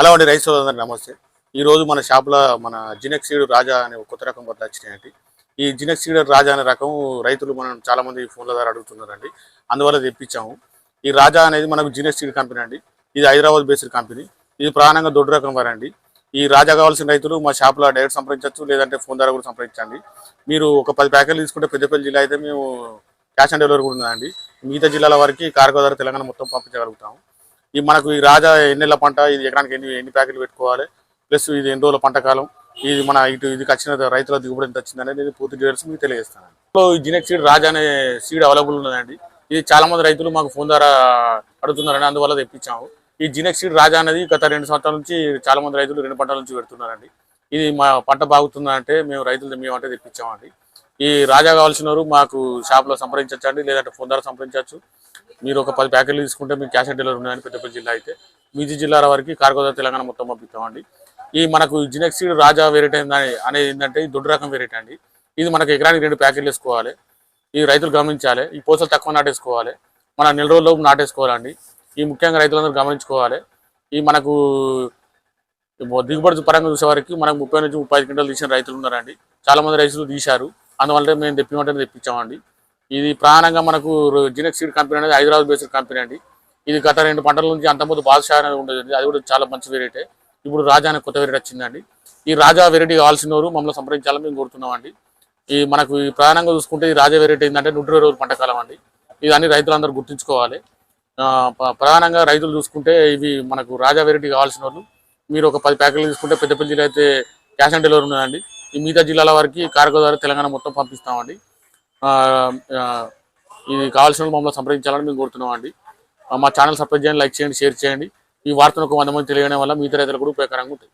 Hello అండి rice సోదరులందరికీ నమస్తే. ఈ రోజు మన షాప్లో మన జినెక్ సీడ్ రాజా అనే కొత్త రకం వద్ద వచ్చినాయండి ఈ జినెక్ సీడ్ రాజా అనే రకం రైతులు మనం చాలామంది ఫోన్ల ద్వారా అడుగుతున్నారండి. అందువల్ల తెప్పించాము. ఈ రాజా అనేది మనకు జినెక్ సీడ్ కంపెనీ అండి. ఇది హైదరాబాద్ బేస్డ్ కంపెనీ. ఇది ప్రధానంగా దొడ్డు రకం వారండి ఈ రాజా కావాల్సిన రైతులు మా షాప్లో డైరెక్ట్ సంప్రదించవచ్చు లేదంటే ఫోన్ ద్వారా కూడా సంప్రదించండి. మీరు ఒక పది ప్యాకెట్లు తీసుకుంటే పెద్దపల్లి జిల్లా అయితే మేము క్యాష్ ఆన్ డెలివరీ కూడా ఉందండి మిగతా జిల్లాల వరకు కార్గో ద్వారా తెలంగాణ మొత్తం పంపించగలుగుతాము. ఈ మనకు ఈ రాజా ఎన్నెళ్ళ పంట ఇది ఎకరానికి ఎన్ని ఎన్ని ప్యాకెట్లు పెట్టుకోవాలి? ప్లస్ ఇది ఎన్ని రోజుల పంట కాలం? ఇది మన ఇటు ఇది వచ్చిన రైతుల దిగుబడి ఎంత వచ్చింది అనేది పూర్తి డీటెయిల్స్ మీకు తెలియజేస్తాను సో ఈ జినెక్ సీడ్ రాజా అనే సీడ్ అవైలబుల్ ఉన్నదండి. ఇది చాలా మంది రైతులు మాకు ఫోన్ ద్వారా అడుగుతున్నారని అందువల్ల తెప్పించాము. ఈ జినెక్ సీడ్ రాజా అనేది గత రెండు సంవత్సరాల నుంచి చాలా మంది రైతులు రెండు పంటల నుంచి పెడుతున్నారండి. ఇది మా పంట బాగుతుందంటే మేము రైతులు మేమంటే తెప్పించామండి. ఈ రాజా కావాల్సిన వారు మాకు షాప్లో అండి లేదంటే ఫోన్ ద్వారా సంప్రదించవచ్చు మీరు ఒక పది ప్యాకెట్లు తీసుకుంటే మీకు క్యాష్ ఆన్ డెలివరీ ఉన్నాయని పెద్దపల్లి జిల్లా అయితే మీజీ జిల్లాల వరకు కార్గోదా తెలంగాణ మొత్తం పంపిస్తామండి. ఈ మనకు జినెక్ రాజా వెరైటీ అనేది ఏంటంటే దొడ్డు రకం వెరైటీ అండి. ఇది మనకు ఎకరానికి రెండు ప్యాకెట్లు వేసుకోవాలి. ఈ రైతులు గమనించాలి. ఈ పూసలు తక్కువ నాటేసుకోవాలి. మన నెల రోజుల్లోపు నాటేసుకోవాలండి. ఈ ముఖ్యంగా రైతులందరూ గమనించుకోవాలి. ఈ మనకు దిగుబడి పరంగా చూసేవారికి మనకు ముప్పై నుంచి ముప్పై ఐదు క్వింటలు తీసిన రైతులు ఉన్నారండి. చాలా మంది రైతులు తీశారు. అందువల్ల మేము తెప్పిమంటే తెప్పించామండి. ఇది ప్రధానంగా మనకు జినెక్ సీడ్ కంపెనీ అనేది హైదరాబాద్ బేస్డ్ కంపెనీ అండి. ఇది గత రెండు పంటల నుంచి అంతకుముందు బాదుషా అనేది ఉండేది అది కూడా చాలా మంచి వెరైటీ ఇప్పుడు రాజా అనే కొత్త వెరైటీ వచ్చిందండి. ఈ రాజా వెరైటీ కావాల్సిన వారు మమ్మల్ని సంప్రదించాలని మేము కోరుతున్నామండి ఈ మనకు ఈ ప్రధానంగా చూసుకుంటే ఈ రాజా వెరైటీ ఏంటంటే నూట ఇరవై రోజుల పంటకాలం అండి. ఇది అన్ని రైతులందరూ గుర్తుంచుకోవాలి. ఆ, ప్రధానంగా రైతులు చూసుకుంటే ఇవి మనకు రాజా వెరైటీ కావాల్సిన వాళ్ళు. మీరు ఒక పది ప్యాకెట్లు తీసుకుంటే పెద్దపల్లి జిల్లా అయితే క్యాష్ ఆన్ డెలివరీ ఉన్నదండి. ఈ మిగతా జిల్లాల వరకు కార్గో ద్వారా తెలంగాణ మొత్తం పంపిస్తామండి. ఇది కావాల్సిన మమ్మల్ని సంప్రదించాలని మేము కోరుతున్నాం అండి. మా ఛానల్ సబ్స్క్రైబ్ చేయండి లైక్ చేయండి షేర్ చేయండి. ఈ వార్తను ఒక వంద మంది తెలియడం వల్ల మిగతా రైతులకు కూడా ఉపయోగకరంగా ఉంటుంది.